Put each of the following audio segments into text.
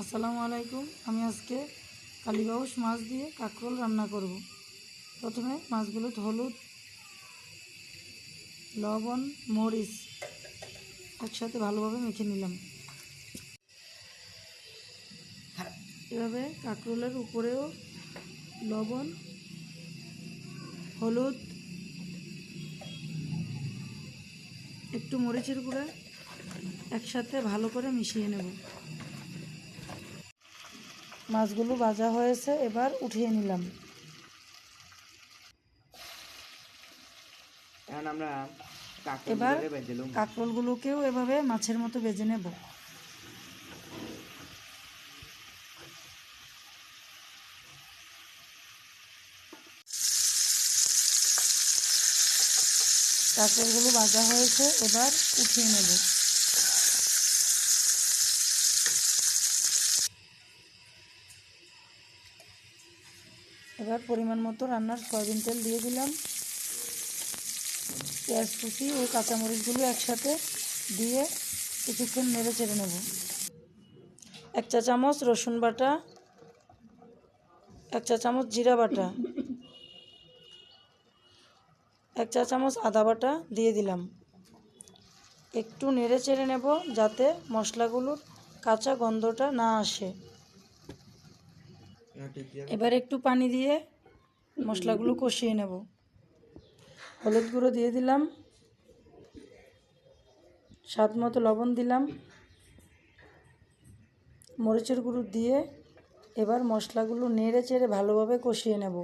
আসসালামু আলাইকুম। আমি আজকে কালীবাউস মাছ দিয়ে কাঁকরোল রান্না করব। প্রথমে মাছগুলো হলুদ, লবণ, মরিচ একসাথে ভালোভাবে মেখে নিলাম। এভাবে কাঁকরোলের উপরেও লবণ, হলুদ, একটু মরিচের গুঁড়া একসাথে ভালো করে মিশিয়ে নেব। মাছগুলো ভাজা হয়েছে এবার উঠিয়ে নিলাম। এবার কাঁকরোলগুলোকেও এভাবে মাছের মতো বেজে নেব। কাঁকরোলগুলো ভাজা হয়েছে এবার উঠিয়ে নেব। এবার পরিমাণ মতো রান্নার সয়াবিন তেল দিয়ে দিলাম। পেঁয়াজ কুচি ও কাঁচামরিচগুলো একসাথে দিয়ে কিছুক্ষণ নেড়ে চেড়ে নেব। এক চা চামচ রসুন বাটা, এক চা চামচ জিরা বাটা, এক চা চামচ আদা বাটা দিয়ে দিলাম। একটু নেড়ে চেড়ে নেব যাতে মশলাগুলোর কাঁচা গন্ধটা না আসে। এবার একটু পানি দিয়ে মশলাগুলো কষিয়ে নেব। হলুদ গুঁড়ো দিয়ে দিলাম। স্বাদ মতো লবণ দিলাম। মরিচের গুঁড়ো দিয়ে এবার মশলাগুলো নেড়ে চেড়ে ভালোভাবে কষিয়ে নেব।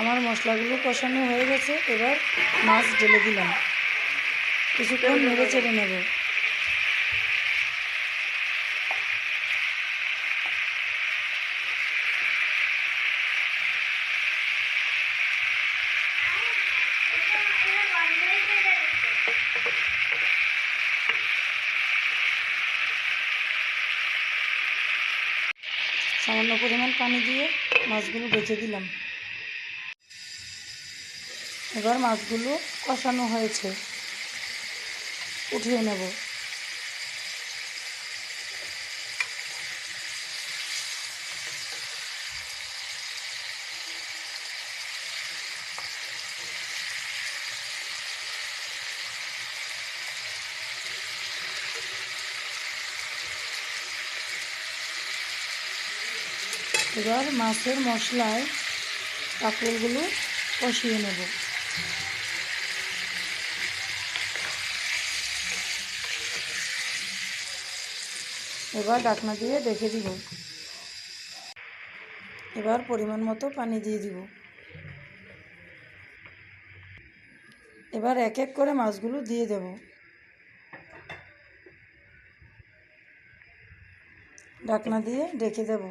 আমার মশলাগুলো কষানো হয়ে গেছে, এবার মাছ ঢেলে দিলাম। কিছুক্ষণ নেড়ে চেড়ে নেব। সামান্য পরিমাণ পানি দিয়ে মাছগুলো বেঁচে দিলাম। এবার মাছগুলো কষানো হয়েছে। উঠিয়ে নেব। এবার মাছের মশলায় কাঁকরোলগুলো কষিয়ে নেব। এবার ডাকনা দিয়ে রেখে দিব। এবার পরিমাণ মতো পানি দিয়ে দিব। এবার এক এক করে মাছগুলো দিয়ে দেব। ডাকনা দিয়ে রেখে দেব।